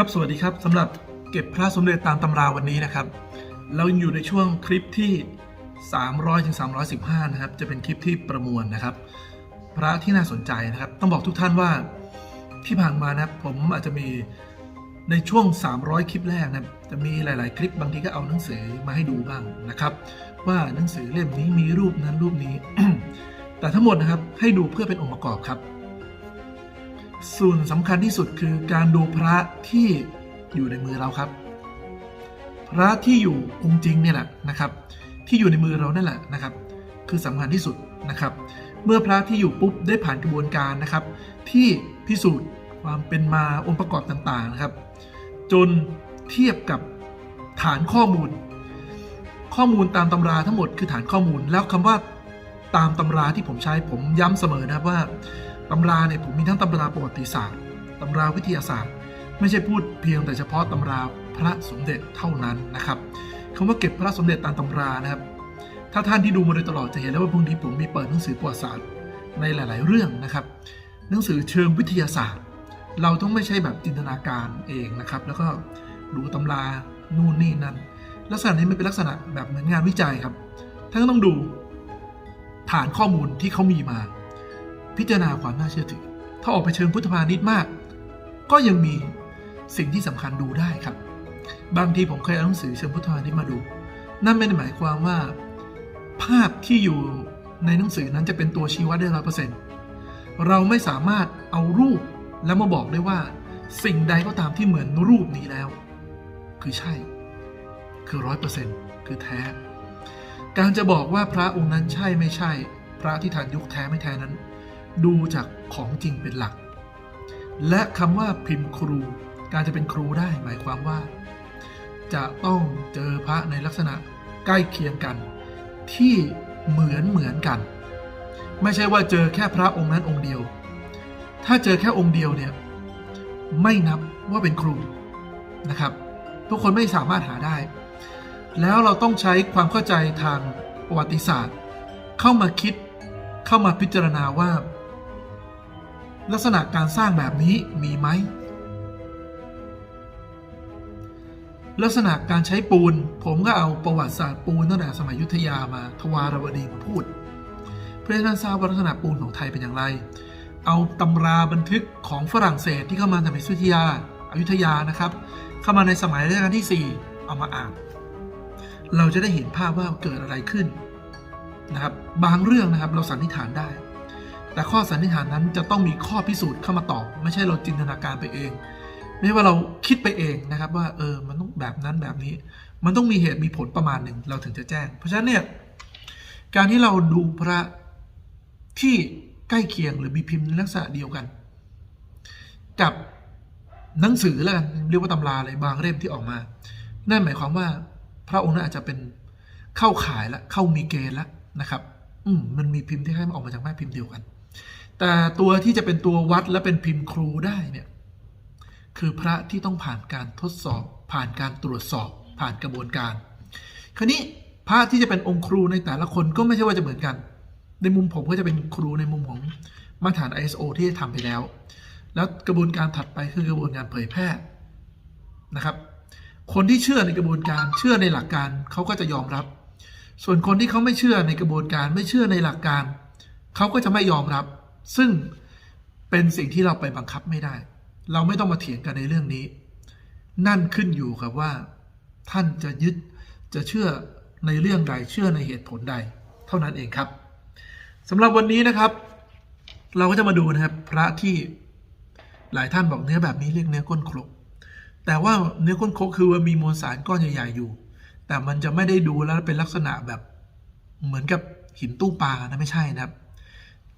ครับสวัสดีครับสำหรับเก็บพระสมเด็จตามตำราวันนี้นะครับ เราอยู่ในช่วงคลิปที่ 300ถึง315 นะครับ จะเป็นคลิปที่ประมวลนะครับ พระที่น่าสนใจนะครับ ต้องบอกทุกท่านว่าที่ผ่านมานะครับผมอาจจะมีในช่วง 300 คลิปแรกนะจะมีหลาย ๆ คลิปบางทีก็เอาหนังสือมาให้ดูบ้างนะครับ ว่าหนังสือเล่มนี้มีรูปนั้นรูปนี้ แต่ทั้งหมดนะครับให้ดูเพื่อเป็นองค์ประกอบครับ ส่วนสำคัญที่สุดคือการดูพระที่อยู่ในมือเราครับ พระที่อยู่องค์จริงเนี่ยแหละนะครับ ที่อยู่ในมือเรานั่นแหละนะครับ คือสำคัญที่สุดนะครับ เมื่อพระที่อยู่ปุ๊บได้ผ่านกระบวนการนะครับ ที่พิสูจน์ความเป็นมาองค์ประกอบต่างๆนะครับ จนเทียบกับฐานข้อมูล ข้อมูลตามตำราทั้งหมดคือฐานข้อมูล แล้วคำว่าตามตำราที่ผมใช้ผมย้ำเสมอนะครับว่า ตำราเนี่ยผมมีทั้งตำราประวัติศาสตร์ตำราวิทยาศาสตร์ ไม่ใช่พูดเพียงแต่เฉพาะตำราพระสมเด็จเท่านั้นนะครับคำว่าเก็บพระสมเด็จตามตำรานะครับ ถ้าท่านที่ดูมาโดยตลอดจะเห็นได้วว่าบางทีผมมีเปิดหนังสือประวัติศาสตร์ในหลาย ๆ เรื่องนะครับ หนังสือเชิงวิทยาศาสตร์ เราต้องไม่ใช่แบบจินตนาการเองนะครับ แล้วก็ดูตำรานู่นนี่นั่นลักษณะนี้มันเป็นลักษณะแบบเหมือนงานวิจัยครับท่านต้องดูฐานข้อมูลที่เขามีมา พิจารณาความน่าเชื่อถือ ถ้าออกไปเชิงพุทธพาณิชย์มาก ก็ยังมีสิ่งที่สำคัญดูได้ครับ บางทีผมเคยเอาหนังสือเชิงพุทธพาณิชย์มาดู นั่นไม่ได้หมายความว่า ภาพที่อยู่ในหนังสือนั้นจะเป็นตัวชี้วัดได้ร้อยเปอร์เซ็นต์เราไม่สามารถเอารูปแล้วมาบอกได้ว่า สิ่งใดก็ตามที่เหมือนรูปนี้แล้ว คือใช่ คือร้อยเปอร์เซ็นต์คือแท้ การจะบอกว่าพระองค์นั้นใช่ไม่ใช่ พระที่ทันยุคแท้ไม่แท้นั้น ดูจากของจริงเป็นหลัก และคำว่าพิมพ์ครู การจะเป็นครูได้หมายความว่า จะต้องเจอพระในลักษณะใกล้เคียงกัน ที่เหมือนเหมือนกัน ไม่ใช่ว่าเจอแค่พระองค์นั้นองค์เดียว ถ้าเจอแค่องค์เดียวเนี่ยไม่นับว่าเป็นครูนะครับ ทุกคนไม่สามารถหาได้ แล้วเราต้องใช้ความเข้าใจทางประวัติศาสตร์ เข้ามาคิดเข้ามาพิจารณาว่า ลักษณะการสร้างแบบนี้มีไหม ลักษณะการใช้ปูน ผมก็เอาประวัติศาสตร์ปูนตั้งแต่สมัยยุทธยามาทวารวดีมาพูด เพื่อให้ท่านทราบว่าลักษณะปูนของไทยเป็นอย่างไร เอาตำราบันทึกของฝรั่งเศสที่เข้ามาสมัยอยุธยาอยุธยานะครับ เข้ามาในสมัยรัชกาลที่ 4 เอามาอ่าน เราจะได้เห็นภาพว่าเกิดอะไรขึ้นนะครับ บางเรื่องนะครับเราสันนิษฐานได้ แต่ข้อสันนิษฐานนั้นจะต้องมีข้อพิสูจน์เข้ามาตอบ ไม่ใช่เราจินตนาการไปเอง ไม่ว่าเราคิดไปเองนะครับว่าเออมันต้องแบบนั้นแบบนี้ มันต้องมีเหตุมีผลประมาณหนึ่งเราถึงจะแจ้ง เพราะฉะนั้นเนี่ยการที่เราดูพระที่ใกล้เคียงหรือมีพิมพ์ในลักษณะเดียวกัน กับหนังสือแล้วกันเรียกว่าตำราอะไรบางเล่มที่ออกมา นั่นหมายความว่าพระองค์นั้นอาจจะเป็นเข้าขายล้วเข้ามีเกณฑ์ล้วนะครับ อืมมันมีพิมพ์ที่ให้มันออกมาจากแม่พิมพ์เดียวกัน แต่ตัวที่จะเป็นตัววัดและเป็นพิมพ์ครูได้เนี่ยคือพระที่ต้องผ่านการทดสอบ ผ่านการตรวจสอบ ผ่านกระบวนการ คราวนี้พระที่จะเป็นองค์ครูในแต่ละคนก็ไม่ใช่ว่าจะเหมือนกัน ในมุมผมก็จะเป็นครูในมุมของมาตรฐาน ISO ที่ทำไปแล้ว แล้วกระบวนการถัดไปคือกระบวนการเผยแพร่นะครับ คนที่เชื่อในกระบวนการเชื่อในหลักการเขาก็จะยอมรับ ส่วนคนที่เขาไม่เชื่อในกระบวนการไม่เชื่อในหลักการเขาก็จะไม่ยอมรับ ซึ่งเป็นสิ่งที่เราไปบังคับไม่ได้ เราไม่ต้องมาเถียงกันในเรื่องนี้ นั่นขึ้นอยู่กับว่า ท่านจะยึดจะเชื่อในเรื่องใดเชื่อในเหตุผลใด เท่านั้นเองครับสำหรับวันนี้นะครับ เราก็จะมาดูนะครับพระที่หลายท่านบอกเนื้อแบบนี้เรียกเนื้อก้นครกแต่ว่าเนื้อก้นครกคือว่ามีมวลสารก้อนใหญ่ๆอยู่ แต่มันจะไม่ได้ดูแล้วเป็นลักษณะแบบเหมือนกับหินตู้ปลานะไม่ใช่นะครับ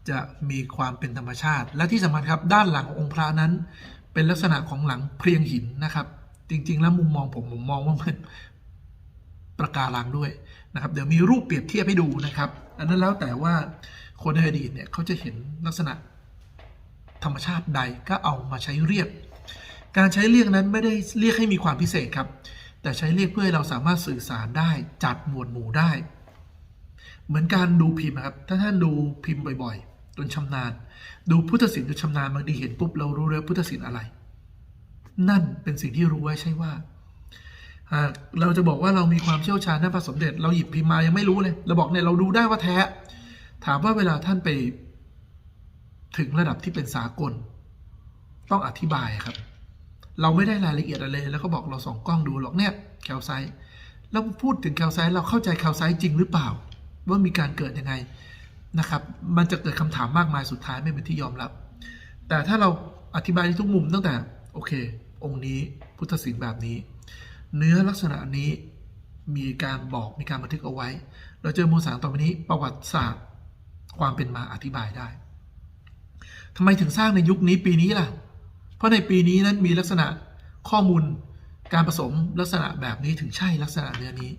จะมีความเป็นธรรมชาติ และที่สำคัญครับด้านหลังขององค์พระนั้น เป็นลักษณะของหลังเพรียงหินนะครับ จริง ๆ แล้วมุมมองผมผมมองว่ามันประการังด้วยนะครับเดี๋ยวมีรูปเปรียบเทียบให้ดูนะครับ อันนั้นแล้วแต่ว่าคนในอดีตเนี่ยเขาจะเห็นลักษณะธรรมชาติใดก็เอามาใช้เรียก การใช้เรียกนั้นไม่ได้เรียกให้มีความพิเศษครับ แต่ใช้เรียกเพื่อให้เราสามารถสื่อสารได้จัดหมวดหมู่ได้ เหมือนการดูพิมพ์นะครับ ถ้าท่านดูพิมพ์บ่อยๆ จนชำนาญ ดูพุทธศิลป์จนชำนาญบางทีเห็นปุ๊บเรารู้เลยพุทธศิลป์อะไร นั่นเป็นสิ่งที่รู้ไว้ใช่ว่าเราจะบอกว่าเรามีความเชี่ยวชาญด้านพระสมเด็จ เราหยิบพิมพ์มายังไม่รู้เลยเราบอกเนี่ยเราดูได้ว่าแท้ ถามว่าเวลาท่านไปถึงระดับที่เป็นสากล ต้องอธิบายครับ เราไม่ได้รายละเอียดอะไรแล้วก็บอกเราส่องกล้องดูหรอกเนี่ยแคลไซต์แล้วพูดถึงแคลไซต์เราเข้าใจแคลไซต์จริงหรือเปล่า ว่ามีการเกิดยังไง นะครับ มันจะเกิดคำถามมากมายสุดท้ายไม่เป็นที่ยอมรับ แต่ถ้าเราอธิบายในทุกมุมตั้งแต่โอเค องค์นี้พุทธศิลป์แบบนี้ เนื้อลักษณะนี้มีการบอกมีการบันทึกเอาไว้ เราเจอมูลสารต่อไปนี้ประวัติศาสตร์ ความเป็นมาอธิบายได้ทำไมถึงสร้างในยุคนี้ปีนี้ล่ะ เพราะในปีนี้นั้นมีลักษณะข้อมูลการผสมลักษณะแบบนี้ถึงใช่ลักษณะเนื้อนี้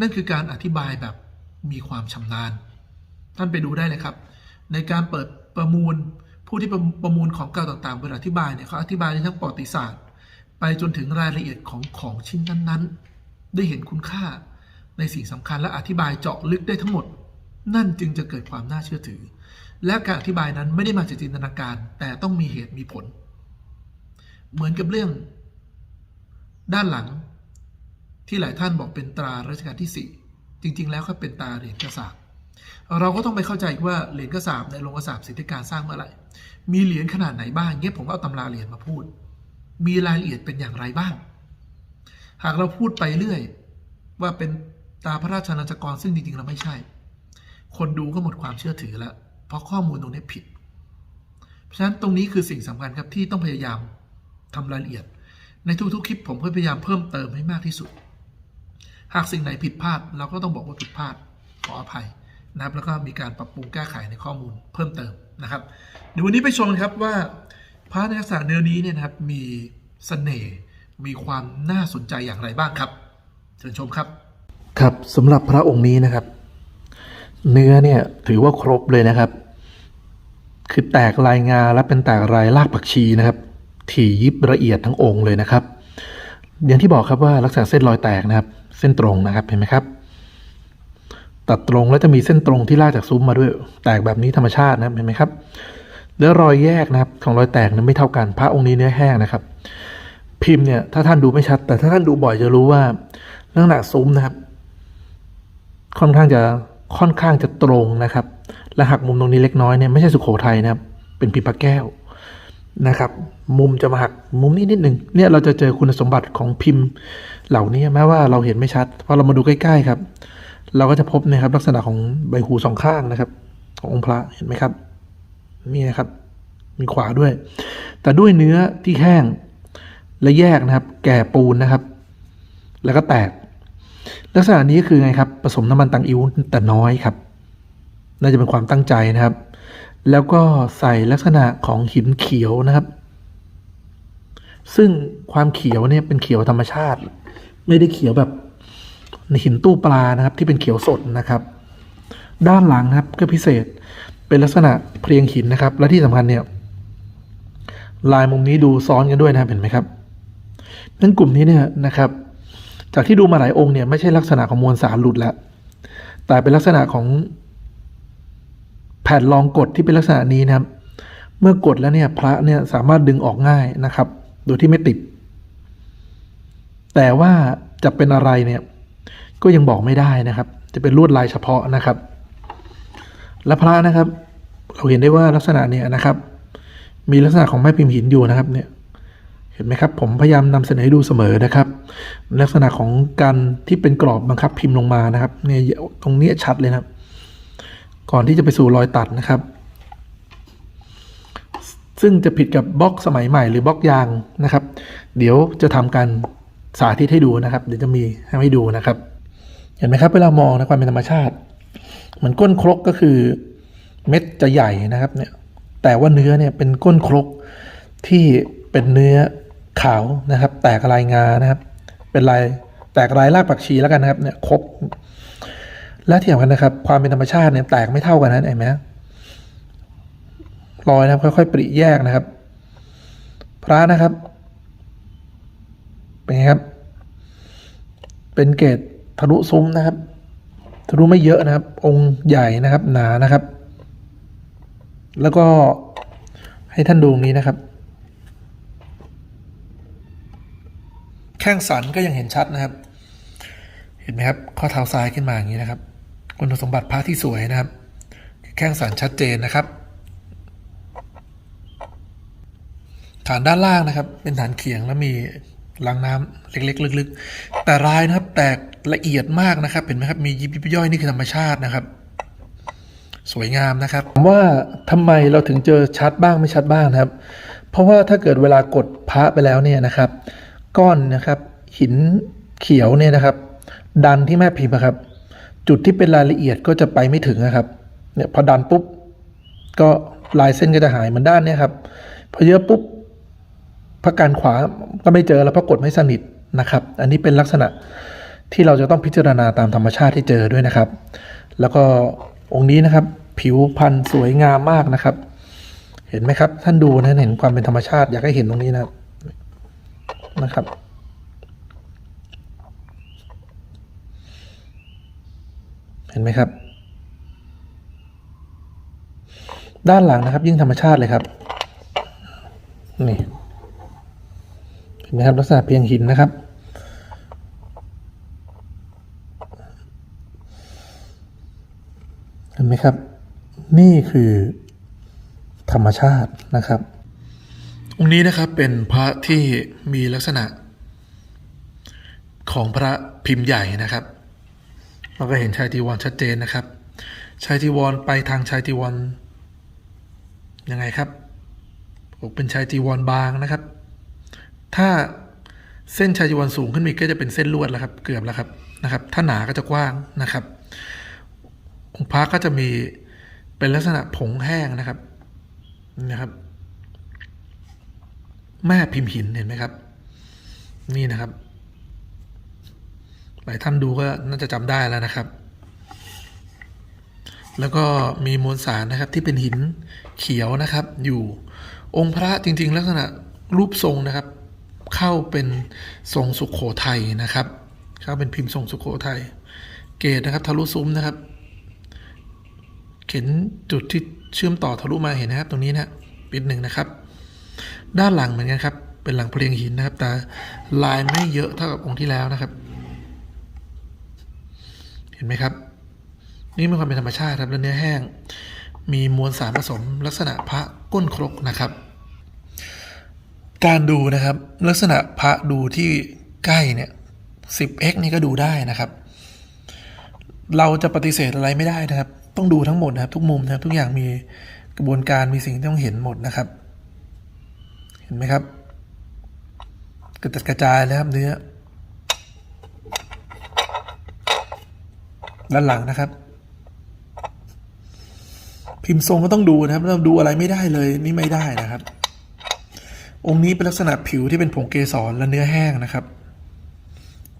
นั่นคือการอธิบายแบบมีความชำนาญ ท่านไปดูได้เลยครับ ในการเปิดประมูลผู้ที่ประประมูลของเก่าต่างๆเวลาอธิบายเนี่ยเขาอธิบายในทั้งประวัติศาสตร์ ไปจนถึงรายละเอียดของของชิ้นนั้นๆ ได้เห็นคุณค่าในสิ่งสำคัญและอธิบายเจาะลึกได้ทั้งหมด นั่นจึงจะเกิดความน่าเชื่อถือ และการอธิบายนั้นไม่ได้มาจากจินตนาการ แต่ต้องมีเหตุมีผล เหมือนกับเรื่อง ด้านหลังที่หลายท่านบอกเป็นตรารัชกาลที่สี่จริง ๆ แล้วก็เป็นตราเหรียญกระสาบ เราก็ต้องไปเข้าใจว่าเหรียญกระสาบในโรงกระสาบสิทธิการสร้างเมื่อไหร่มีเหรียญขนาดไหนบ้างเงี้ยผมก็เอาตำราเหรียญมาพูด มีรายละเอียดเป็นอย่างไรบ้าง หากเราพูดไปเรื่อย ว่าเป็นตาพระราชนาจกรซึ่งจริงๆเราไม่ใช่ คนดูก็หมดความเชื่อถือแล้ว เพราะข้อมูลตรงนี้ผิด เพราะฉะนั้นตรงนี้คือสิ่งสำคัญครับที่ต้องพยายามทำรายละเอียด ในทุกๆคลิปผมก็พยายามเพิ่มเติมให้มากที่สุด หากสิ่งไหนผิดพลาดเราก็ต้องบอกว่าผิดพลาดขออภัย นะครับแล้วก็มีการปรับปรุงแก้ไขในข้อมูลเพิ่มเติมนะครับเดี๋ยววันนี้ไปชมกันครับว่าพระในลักษณะเนื้อนี้เนี่ยนะครับมีเสน่ห์มีความน่าสนใจอย่างไรบ้างครับเชิญชมครับครับสำหรับพระองค์นี้นะครับ เนื้อเนี่ยถือว่าครบเลยนะครับ คือแตกลายงาและเป็นแตกลายรากผักชีนะครับ ถี่ยิบละเอียดทั้งองค์เลยนะครับอย่างที่บอกครับว่าลักษณะเส้นรอยแตกนะครับ เส้นตรงนะครับเห็นไหมครับ ตัดตรงแล้วจะมีเส้นตรงที่ลากจากซุ้มมาด้วย แตกแบบนี้ธรรมชาตินะเห็นไหมครับแล้วรอยแยกนะครับของรอยแตกนั้นไม่เท่ากัน พระองค์นี้เนื้อแห้งนะครับ พิมพ์เนี่ยถ้าท่านดูไม่ชัด แต่ถ้าท่านดูบ่อยจะรู้ว่าลักษณะซุ้มนะครับ ค่อนข้างจะค่อนข้างจะตรงนะครับ และหักมุมตรงนี้เล็กน้อยเนี่ยไม่ใช่สุโขทัยนะครับ เป็นพิมพ์พระแก้วนะครับ มุมจะมาหักมุมนี้นิดหนึ่งเนี่ยเราจะเจอคุณสมบัติของพิมพ์เหล่านี้แม้ว่าเราเห็นไม่ชัดพอเรามาดูใกล้ ๆ ครับ เราก็จะพบนะครับลักษณะของใบหูสองข้างนะครับ ขององค์พระเห็นไหมครับนี่นะครับมีขวาด้วย แต่ด้วยเนื้อที่แห้งและแยกนะครับ แก่ปูนนะครับ แล้วก็แตก ลักษณะนี้คือไงครับผสมน้ำมันตังอิ้วแต่น้อยครับ น่าจะเป็นความตั้งใจนะครับ แล้วก็ใส่ลักษณะของหินเขียวนะครับ ซึ่งความเขียวเนี่ยเป็นเขียวธรรมชาติ ไม่ได้เขียวแบบ หินตู้ปลานะครับที่เป็นเขียวสดนะครับ ด้านหลังนะครับก็พิเศษเป็นลักษณะเพียงหินนะครับ และที่สำคัญเนี่ย ลายมุมนี้ดูซ้อนกันด้วยนะเห็นไหมครับนั้นกลุ่มนี้เนี่ยนะครับ จากที่ดูมาหลายองค์เนี่ยไม่ใช่ลักษณะของมวลสารหลุดแล้วแต่เป็นลักษณะของแผ่นรองกดที่เป็นลักษณะนี้นะครับ เมื่อกดแล้วเนี่ยพระเนี่ยสามารถดึงออกง่ายนะครับ โดยที่ไม่ติด แต่ว่าจะเป็นอะไรเนี่ย ก็ยังบอกไม่ได้นะครับ จะเป็นลวดลายเฉพาะนะครับ และพระนะครับ เราเห็นได้ว่าลักษณะเนี่ยนะครับ มีลักษณะของแม่พิมพ์หินอยู่นะครับเนี่ยเห็นไหมครับ ผมพยายามนำเสนอให้ดูเสมอนะครับ ลักษณะของการที่เป็นกรอบบังคับพิมพ์ลงมานะครับเนี่ยตรงนี้ชัดเลยนะก่อนที่จะไปสู่รอยตัดนะครับ ซึ่งจะผิดกับบล็อกสมัยใหม่หรือบล็อกยางนะครับ เดี๋ยวจะทำการสาธิตให้ดูนะครับ เดี๋ยวจะมีให้ดูนะครับ เห็นไหมครับเวลามองนะความเป็นธรรมชาติ เหมือนก้นครกก็คือเม็ดจะใหญ่นะครับเนี่ยแต่ว่าเนื้อเนี่ยเป็นก้นครกที่เป็นเนื้อขาวนะครับ แตกลายงานะครับ เป็นลายแตกลายรากผักชีแล้วกันนะครับเนี่ยครบ และที่สำคัญนะครับ ความเป็นธรรมชาติเนี่ยแตกไม่เท่ากันนะเห็นไหมรอยนะครับค่อยๆปริแยกนะครับ พระนะครับ เป็นไงครับ เป็นเกต ทะลุซุ้มนะครับ ทะลุไม่เยอะนะครับ องค์ใหญ่นะครับ หนานะครับ แล้วก็ให้ท่านดูงนี้นะครับข้งสันก็ยังเห็นชัดนะครับ เห็นไหมครับ ข้อเท้าซ้ายขึ้นมาอย่างนี้นะครับ คุณสมบัติพระที่สวยนะครับ แข้งสันชัดเจนนะครับ ฐานด้านล่างนะครับ เป็นฐานเขียงแล้วมี รางน้ำเล็กๆ ลึกๆ แต่รายนะครับ แตกละเอียดมากนะครับ เห็นไหมครับ มียิบยิบย่อยนี่คือธรรมชาตินะครับ สวยงามนะครับว่าทำไมเราถึงเจอชัดบ้างไม่ชัดบ้างนะครับ เพราะว่าถ้าเกิดเวลากดพระไปแล้วเนี่ยนะครับ ก้อนนะครับหินเขียวเนี่ยนะครับ ดันที่แม่พิมพ์ครับ จุดที่เป็นรายละเอียดก็จะไปไม่ถึงนะครับ เนี่ยพอดันปุ๊บก็ลายเส้นก็จะหายเหมือนด้านเนี่ยครับ พอเยอะปุ๊บ พระการขวาก็ไม่เจอแล้วเพราะกดไม่สนิทนะครับ อันนี้เป็นลักษณะที่เราจะต้องพิจารณาตามธรรมชาติที่เจอด้วยนะครับ แล้วก็องค์นี้นะครับ ผิวพันธุ์สวยงามมากนะครับ เห็นไหมครับ ท่านดูนะเห็นความเป็นธรรมชาติอยากให้เห็นตรงนี้นะนะครับเห็นไหมครับ ด้านหลังนะครับยิ่งธรรมชาติเลยครับ นี่ เห็นไหมครับลักษณะเพียงหินนะครับ เห็นไหมครับ นี่คือธรรมชาตินะครับ องค์นี้นะครับเป็นพระที่มีลักษณะ ของพระพิมพ์ใหญ่นะครับเราก็เห็นชายจีวรชัดเจนนะครับชายจีวรไปทางชายจีวรยังไงครับอกเป็นชายจีวรบางนะครับ ถ้าเส้นชายจีวรสูงขึ้นมีก็จะเป็นเส้นลวดแล้วครับ เกือบแล้วครับนะครับ ถ้าหนาก็จะกว้างนะครับ องค์พระก็จะมีเป็นลักษณะผงแห้งนะครับนะครับ แม่พิมพ์หินเห็นไหมครับ นี่นะครับ หลายท่านดูก็น่าจะจำได้แล้วนะครับ แล้วก็มีมวลสารนะครับ ที่เป็นหินเขียวนะครับ อยู่องค์พระจริง ๆ ลักษณะรูปทรงนะครับ เข้าเป็นทรงสุขโขทัยนะครับ เข้าเป็นพิมพ์ทรงสุขโขทัยเกตนะครับทะลุซุ้มนะครับ เข็นจุดที่เชื่อมต่อทะลุมาเห็นนะครับ ตรงนี้นะปิดหนึ่งนะครับ ด้านหลังเหมือนกันครับ เป็นหลังเพลียงหินนะครับ แต่ลายไม่เยอะเท่ากับองค์ที่แล้วนะครับ เห็นไหมครับ นี่มีความเป็นธรรมชาติครับแล้วเนื้อแห้ง มีมวลสารผสมลักษณะพระก้นครกนะครับ การดูนะครับ ลักษณะพระดูที่ใกล้เนี่ย 10x นี่ก็ดูได้นะครับ เราจะปฏิเสธอะไรไม่ได้นะครับ ต้องดูทั้งหมดนะครับ ทุกมุมนะครับ ทุกอย่างมีกระบวนการมีสิ่งที่ต้องเห็นหมดนะครับ เห็นไหมครับกระจัดกระจายแล้วครับเนื้อด้านหลังนะครับ พิมพ์ทรงก็ต้องดูนะครับเราดูอะไรไม่ได้เลยนี่ไม่ได้นะครับ องค์นี้เป็นลักษณะผิวที่เป็นผงเกสรและเนื้อแห้งนะครับ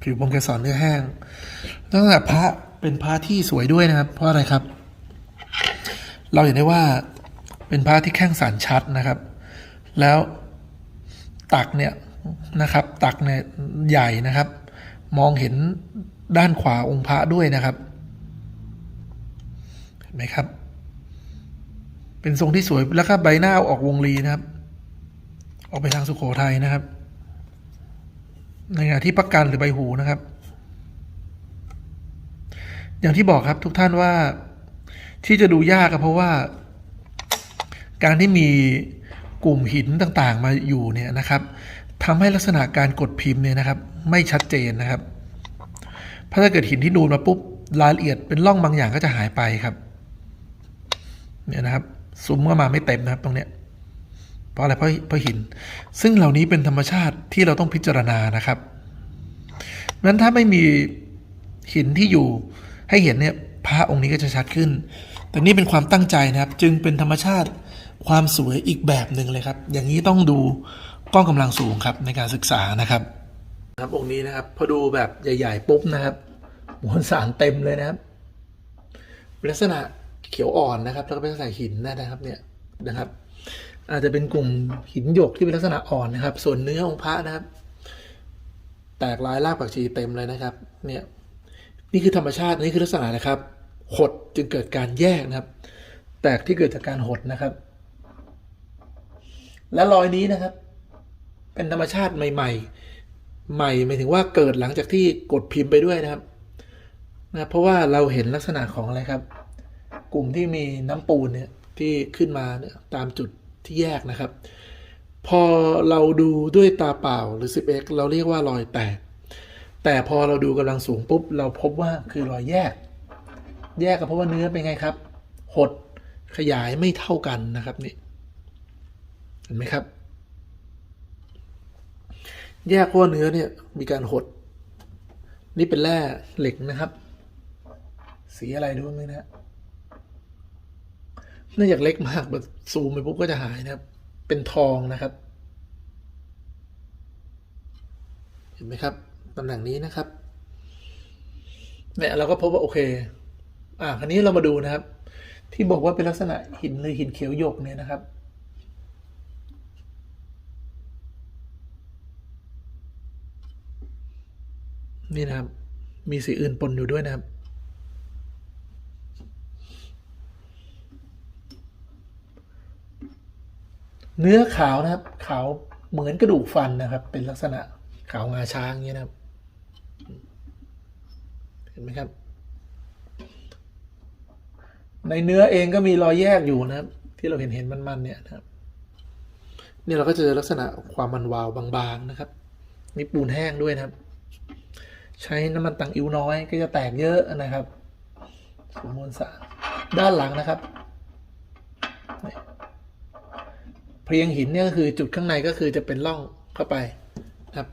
ผิวผงเกสรเนื้อแห้งลักษณะพระเป็นพระที่สวยด้วยนะครับ เพราะอะไรครับ เราเห็นได้ว่าเป็นพระที่แข้งสันชัดนะครับ แล้วตักเนี่ยนะครับ ตักเนี่ยใหญ่นะครับ มองเห็นด้านขวาองค์พระด้วยนะครับเห็นไหมครับ เป็นทรงที่สวยแล้วก็ใบหน้าออกวงรีนะครับ ออกไปทางสุขโขทัยนะครับ ในขณะที่ประกันหรือใบหูนะครับ อย่างที่บอกครับทุกท่านว่าที่จะดูยากก็เพราะว่า การที่มีกลุ่มหินต่างๆ มาอยู่เนี่ยนะครับทำให้ลักษณะการกดพิมพ์เนี่ยนะครับ ไม่ชัดเจนนะครับพราะถ้าเกิดหินที่นูนมาปุ๊บรายละเอียดเป็นร่องบางอย่างก็จะหายไปครับ เนี่ยนะครับซูมเข้ามาไม่เต็มนะครับ ตรงเนี้ย เพราะอะไรเพราะเพราะหิน ซึ่งเหล่านี้เป็นธรรมชาติที่เราต้องพิจารณานะครับนั้นถ้าไม่มีหินที่อยู่ให้เห็นเนี่ยพระองค์นี้ก็จะชัดขึ้น แต่นี่เป็นความตั้งใจนะครับ จึงเป็นธรรมชาติความสวยอีกแบบหนึ่งเลยครับ อย่างนี้ต้องดูกล้องกำลังสูงครับในการศึกษานะครับ ครับองค์นี้นะครับ พอดูแบบใหญ่ ๆ ปุ๊บนะครับมวลสารเต็มเลยนะครับลักษณะเขียวอ่อนนะครับ แล้วก็เป็นลักษณะหินนะครับเนี่ยนะครับ อาจจะเป็นกลุ่มหินหยกที่เป็นลักษณะอ่อนนะครับ ส่วนเนื้อของพระนะครับ แตกลายรากผักชีเต็มเลยนะครับ เนี่ย นี่คือธรรมชาตินี่คือลักษณะนะครับ หดจึงเกิดการแยกนะครับ แตกที่เกิดจากการหดนะครับ และรอยนี้นะครับ เป็นธรรมชาติใหม่ใหม่หมายถึงว่าเกิดหลังจากที่กดพิมพ์ไปด้วยนะครับนะเพราะว่าเราเห็นลักษณะของอะไรครับ กลุ่มที่มีน้ำปูนเนี่ยที่ขึ้นมาเนี่ยตามจุด ที่แยกนะครับ พอเราดูด้วยตาเปล่าหรือ 10x เราเรียกว่ารอยแตก แต่พอเราดูกำลังสูงปุ๊บ เราพบว่าคือรอยแยก แยกก็เพราะว่าเนื้อเป็นไงครับ หดขยายไม่เท่ากันนะครับนี่เห็นไหมครับ แยกเพราะว่าเนื้อเนี่ยมีการหด นี่เป็นแร่เหล็กนะครับ สีอะไรดูไหมนะ เนื่องจากเล็กมากแบบซูมไปปุ๊บก็จะหายนะครับ เป็นทองนะครับ เห็นไหมครับตำแหน่งนี้นะครับเนี่ยเราก็พบว่าโอเค อ่าคราวนี้เรามาดูนะครับ ที่บอกว่าเป็นลักษณะหินหรือหินเขียวหยกเนี่ยนะครับนี่นะครับ มีสีอื่นปนอยู่ด้วยนะครับ เนื้อขาวนะครับ ขาวเหมือนกระดูกฟันนะครับ เป็นลักษณะขาวงาช้างอย่างนี้ยนะครับ เห็นไหมครับ ในเนื้อเองก็มีรอยแยกอยู่นะครับ ที่เราเห็นเห็นมันๆเนี่ยนะครับเนี่ยเราก็จะเจอลักษณะความมันวาวบางๆนะครับ มีปูนแห้งด้วยนะครับ ใช้น้ำมันตังอิ้วน้อยก็จะแตกเยอะนะครับสมมวลสารด้านหลังนะครับนี่ เพียงหินเนี่ยก็คือจุดข้างในก็คือจะเป็นร่องเข้าไปนะครับ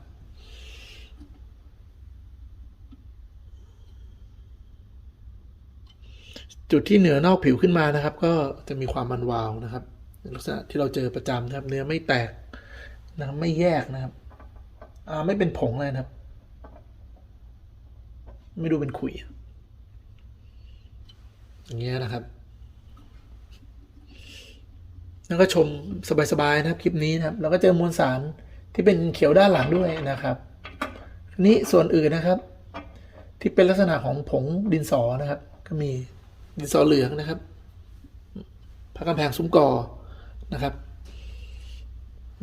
จุดที่เหนือนอกผิวขึ้นมานะครับ ก็จะมีความมันวาวนะครับลักษณะที่เราเจอประจำนะครับ เนื้อไม่แตกนะครับไม่แยกนะครับอ่าไม่เป็นผงเลยนะครับ ไม่ดูเป็นขุยอย่างเงี้ยนะครับ แล้วก็ชมสบายๆนะครับคลิปนี้นะครับเราก็เจอมวลสารที่เป็นเขียวด้านหลังด้วยนะครับนี้ส่วนอื่นนะครับ ที่เป็นลักษณะของผงดินสอนะครับ ก็มีดินสอเหลืองนะครับพระกำแพงซุ้มกอนะครับ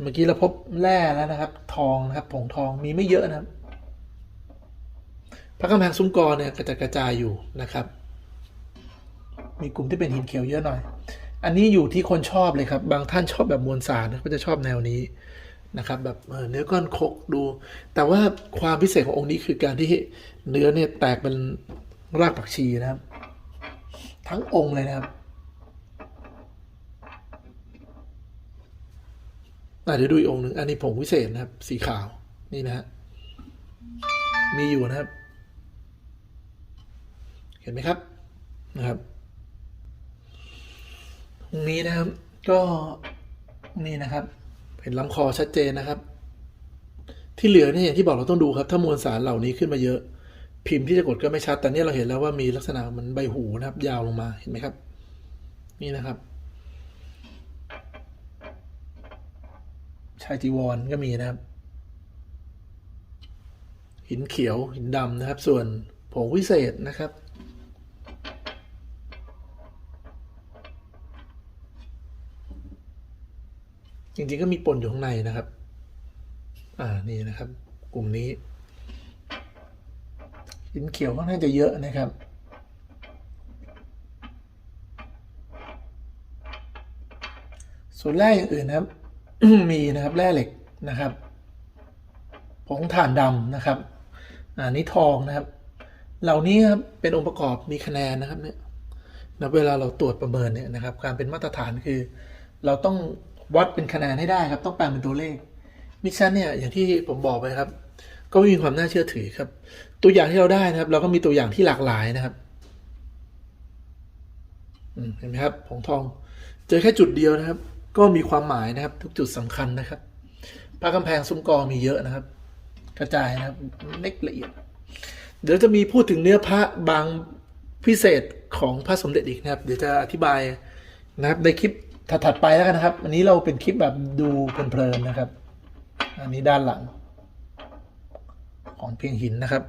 เมื่อกี้เราพบแร่แล้วนะครับ ทองนะครับ ผงทองมีไม่เยอะนะครับ พระกำแพงซุ้มกอเนี่ยกระจัดกระจายอยู่นะครับ มีกลุ่มที่เป็นหินเขียวเยอะหน่อย อันนี้อยู่ที่คนชอบเลยครับ บางท่านชอบแบบมวลสารก็จะชอบแนวนี้นะครับ แบบเนื้อก้อนคกดู แต่ว่าความพิเศษขององค์นี้คือการที่เนื้อเนี่ยแตกเป็นรากผักชีนะครับ ทั้งองค์เลยนะครับเดี๋ยวดูอีกองค์หนึ่งอันนี้ผงวิเศษนะครับ สีขาวนี่นะฮะมีอยู่นะครับ เห็นไหมครับนะครับ ตรงนี้นะครับ ก็นี่นะครับเห็นลำคอชัดเจนนะครับ ที่เหลือเนี่ยอย่างที่บอกเราต้องดูครับ ถ้ามวลสารเหล่านี้ขึ้นมาเยอะ พิมพ์ที่จะกดก็ไม่ชัด แต่เนี่ยเราเห็นแล้วว่ามีลักษณะเหมันใบหูนะครับ ยาวลงมาเห็นไหมครับ นี่นะครับชายจีวรก็มีนะครับ หินเขียวหินดำนะครับ ส่วนผงวิเศษนะครับ จริงๆก็มีปนอยู่ข้างในนะครับ อ่านี่นะครับ กลุ่มนี้หินเขียวค่อนข้างจะเยอะนะครับส่วนแร่อย่างอื่นนะครับ มีนะครับแร่เหล็กนะครับผงถ่านดำนะครับอ่านี่ทองนะครับ เหล่านี้ครับเป็นองค์ประกอบมีคะแนนนะครับเนี่ยนะเวลาเราตรวจประเมินเนี่ยนะครับ การเป็นมาตรฐานคือ เราต้อง วัดเป็นคะแนนให้ได้ครับ ต้องแปลเป็นตัวเลขมิชชั่นเนี่ยอย่างที่ผมบอกไปครับ ก็ไม่มีความน่าเชื่อถือครับ ตัวอย่างที่เราได้นะครับ เราก็มีตัวอย่างที่หลากหลายนะครับเห็นไหมครับผงทอง เจอแค่จุดเดียวนะครับ ก็มีความหมายนะครับ ทุกจุดสำคัญนะครับพระกำแพงซุ้มกอมีเยอะนะครับ กระจายนะครับเล็กละเอียด เดี๋ยวจะมีพูดถึงเนื้อพระบางพิเศษของพระสมเด็จอีกนะครับ เดี๋ยวจะอธิบายนะครับในคลิป ถัดไปแล้วกันนะครับ อันนี้เราเป็นคลิปแบบดูเพลินๆนะครับ อันนี้ด้านหลัง ของเพียงหินนะครับ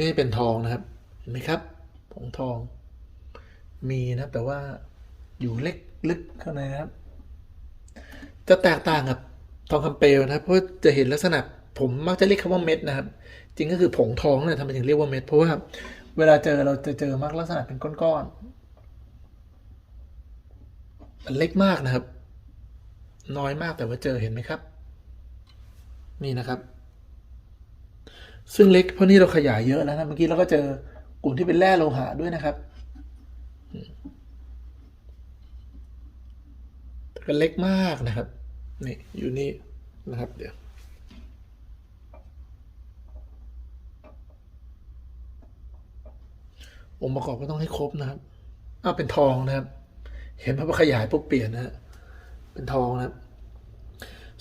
นี่เป็นทองนะครับ เห็นไหมครับผงทอง มีนะแต่ว่าอยู่เล็กลึกข้างในนะครับ จะแตกต่างกับทองคำเปลวนะครับเพราะจะเห็นลักษณะ ผมมักจะเรียกคำว่าเม็ดนะครับ จริงก็คือผงทองเนี่ยทำไมถึงเรียกว่าเม็ดเพราะว่าเวลาเจอเราจะเจอมักลักษณะเป็นก้อนๆมันเล็กมากนะครับ น้อยมากแต่ว่าเจอเห็นไหมครับ นี่นะครับ ซึ่งเล็กเพราะนี่เราขยายเยอะแล้วนะเมื่อกี้เราก็เจอกลุ่มที่เป็นแร่โลหะด้วยนะครับก็เล็กมากนะครับ นี่อยู่นี่นะครับ เดี๋ยว องค์ประกอบก็ต้องให้ครบนะครับอ้าวเป็นทองนะครับ เห็นไหมว่าขยายปุ๊บเปลี่ยนนะเป็นทองนะครับ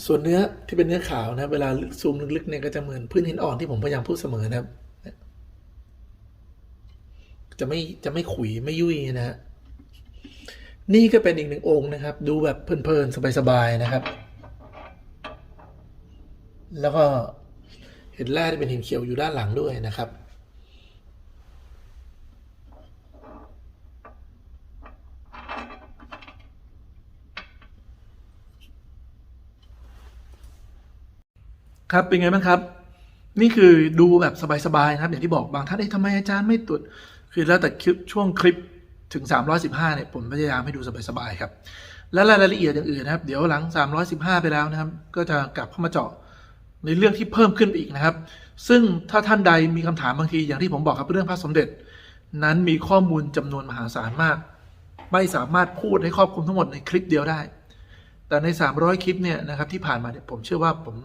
ส่วนเนื้อที่เป็นเนื้อขาวนะ เวลาซูมลึกๆเนี่ยก็จะเหมือนพื้นหินอ่อนที่ผมพยายามพูดเสมอนะครับ จะไม่จะไม่ขุยไม่ยุ่ยนะฮะนี่ก็เป็นอีกหนึ่งองค์นะครับ ดูแบบเพลินๆสบายๆนะครับ แล้วก็เห็นแร่ที่เป็นหินเขียวอยู่ด้านหลังด้วยนะครับ ครับเป็นไงบ้างครับ นี่คือดูแบบสบายๆนะครับอย่างที่บอกบางท่านเอ๊ะทำไมอาจารย์ไม่ตรวจคือแล้วแต่คลิปช่วงคลิปถึง 315เนี่ยผมพยายามให้ดูสบายๆครับ และรายละเอียดอย่างอื่นนะครับ เดี๋ยวหลัง 315 ไปแล้วนะครับ ก็จะกลับเข้ามาเจาะในเรื่องที่เพิ่มขึ้นไปอีกนะครับ ซึ่งถ้าท่านใดมีคำถามบางทีอย่างที่ผมบอกครับเรื่องพระสมเด็จ นั้นมีข้อมูลจำนวนมหาศาลมาก ไม่สามารถพูดให้ครอบคลุมทั้งหมดในคลิปเดียวได้ แต่ใน 300 คลิปเนี่ยนะครับที่ผ่านมาเนี่ยผมเชื่อว่าผม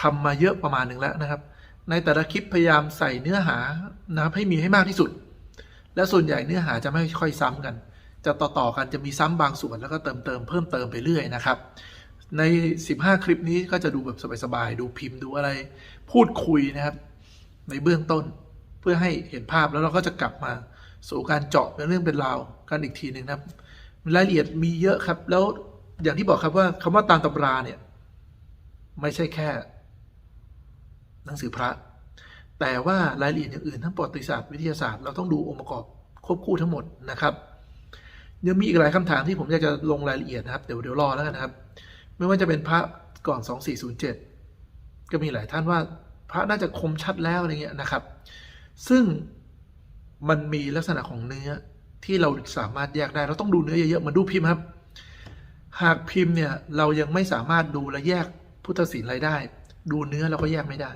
ทำมาเยอะประมาณหนึ่งแล้วนะครับ ในแต่ละคลิปพยายามใส่เนื้อหานะครับให้มีให้มากที่สุด และส่วนใหญ่เนื้อหาจะไม่ค่อยซ้ำกัน จะต่อๆกันจะมีซ้ำบางส่วนแล้วก็เติมเติมเพิ่มเติมไปเรื่อยนะครับ ใน 15 คลิปนี้ก็จะดูแบบสบายๆดูพิมพ์ดูอะไร พูดคุยนะครับ ในเบื้องต้นเพื่อให้เห็นภาพแล้วเราก็จะกลับมาสู่การเจาะเป็นเรื่องเป็นราวกันอีกทีหนึ่งนะครับรายละเอียดมีเยอะครับ แล้วอย่างที่บอกครับว่าคำว่าตามตำราเนี่ย ไม่ใช่แค่ หนังสือพระ แต่ว่ารายละเอียดอย่างอื่นทั้งประวัติศาสตร์วิทยาศาสตร์เราต้องดูองค์ประกอบควบคู่ทั้งหมดนะครับยังมีอีกหลายคำถามที่ผมอยากจะลงรายละเอียดนะครับเดี๋ยวเดี๋ยวรอแล้วกันนะครับ ไม่ว่าจะเป็นพระก่อน 2407 ก็มีหลายท่านว่าพระน่าจะคมชัดแล้วอะไรเงี้ยนะครับ ซึ่งมันมีลักษณะของเนื้อที่เราสามารถแยกได้ เราต้องดูเนื้อเยอะๆมือนดูพิมพ์ครับ หากพิมพ์เนี่ยเรายังไม่สามารถดูและแยกพุทธศิลป์อะไรได้ ดูเนื้อเราก็แยกไม่ได้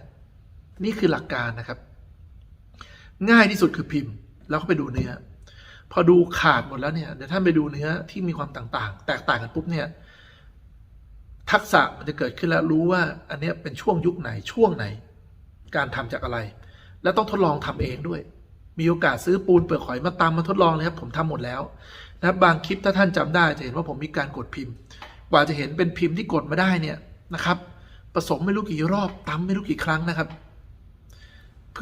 นี่คือหลักการนะครับ ง่ายที่สุดคือพิมพ์ แล้วก็ไปดูเนื้อ พอดูขาดหมดแล้วเนี่ยเดี๋ยวท่านไปดูเนื้อที่มีความต่างๆ แตกต่างกันปุ๊บเนี่ย ทักษะมันจะเกิดขึ้นแล้วรู้ว่า อันนี้เป็นช่วงยุคไหนช่วงไหน การทำจากอะไร แล้วต้องทดลองทำเองด้วย มีโอกาสซื้อปูนเปลือกหอยมาตามมาทดลองเลยครับผมทำหมดแล้วนะบบางคลิปถ้าท่านจำได้จะเห็นว่าผมมีการกดพิมพ์ กว่าจะเห็นเป็นพิมพ์ที่กดมาได้เนี่ยนะครับ ผสมไม่รู้กี่รอบตำไม่รู้กี่ครั้งนะครับ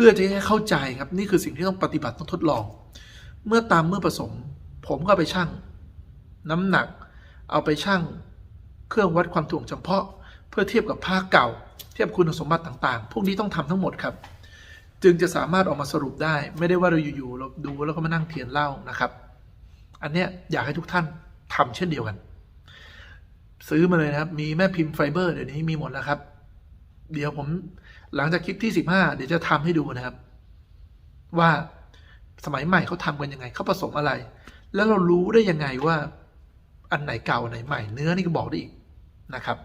พื่อจะให้เข้าใจครับนี่คือสิ่งที่ต้องปฏิบัติต้องทดลอง เมื่อตำเมื่อผสม ผมก็ไปชั่ง น้ำหนัก เอาไปชั่ง เครื่องวัดความถ่วงจำเพาะ เพื่อเทียบกับผ้าเก่า เทียบคุณสมบัติต่างๆ พวกนี้ต้องทำทั้งหมดครับ จึงจะสามารถออกมาสรุปได้ ไม่ได้ว่าเราอยู่ๆเราดูแล้วก็มานั่งเทียนเล่านะครับ อันเนี้ยอยากให้ทุกท่านทำเช่นเดียวกัน ซื้อมาเลยนะครับ มีแม่พิมพ์ไฟเบอร์เดี๋ยวนี้มีหมดแล้วครับ เดี๋ยวผม หลังจากคลิปที่สิบห้าเดี๋ยวจะทำให้ดูนะครับ ว่าสมัยใหม่เขาทำกันยังไงเขาผสมอะไร แล้วเรารู้ได้ยังไงว่าอันไหนเก่าอันไหนใหม่เนื้อนี่ก็บอกได้อีกนะครับ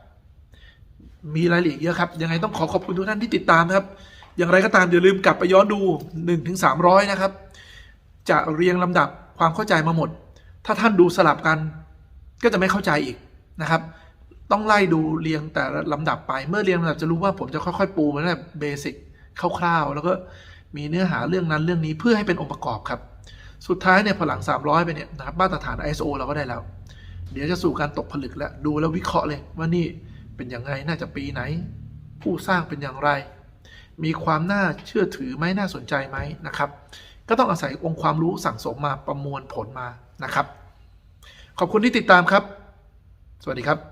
มีรายละเอียดเยอะครับ ยังไงต้องขอขอบคุณทุกท่านที่ติดตามนะครับ อย่างไรก็ตามอย่าลืมกลับไปย้อนดู1นถึงสามนะครับ จะเรียงลำดับความเข้าใจมาหมด ถ้าท่านดูสลับกันก็จะไม่เข้าใจอีกนะครับ ต้องไล่ดูเรียงแต่ลำดับไป เมื่อเรียงลำดับจะรู้ว่าผมจะค่อยๆ ปูมาแบบเบสิกคร่าวๆ แล้วก็มีเนื้อหาเรื่องนั้นเรื่องนี้เพื่อให้เป็นองค์ประกอบครับ สุดท้ายเนี่ยพอหลัง 300 ไปเนี่ยนะครับมาตรฐาน ISO เราก็ได้แล้ว เดี๋ยวจะสู่การตกผลึกแล้วดูแล้ววิเคราะห์เลยว่านี่เป็นยังไงน่าจะปีไหน ผู้สร้างเป็นอย่างไร มีความน่าเชื่อถือไหมน่าสนใจไหมนะครับ ก็ต้องอาศัยองค์ความรู้สั่งสมมาประมวลผลมานะครับ ขอบคุณที่ติดตามครับ สวัสดีครับ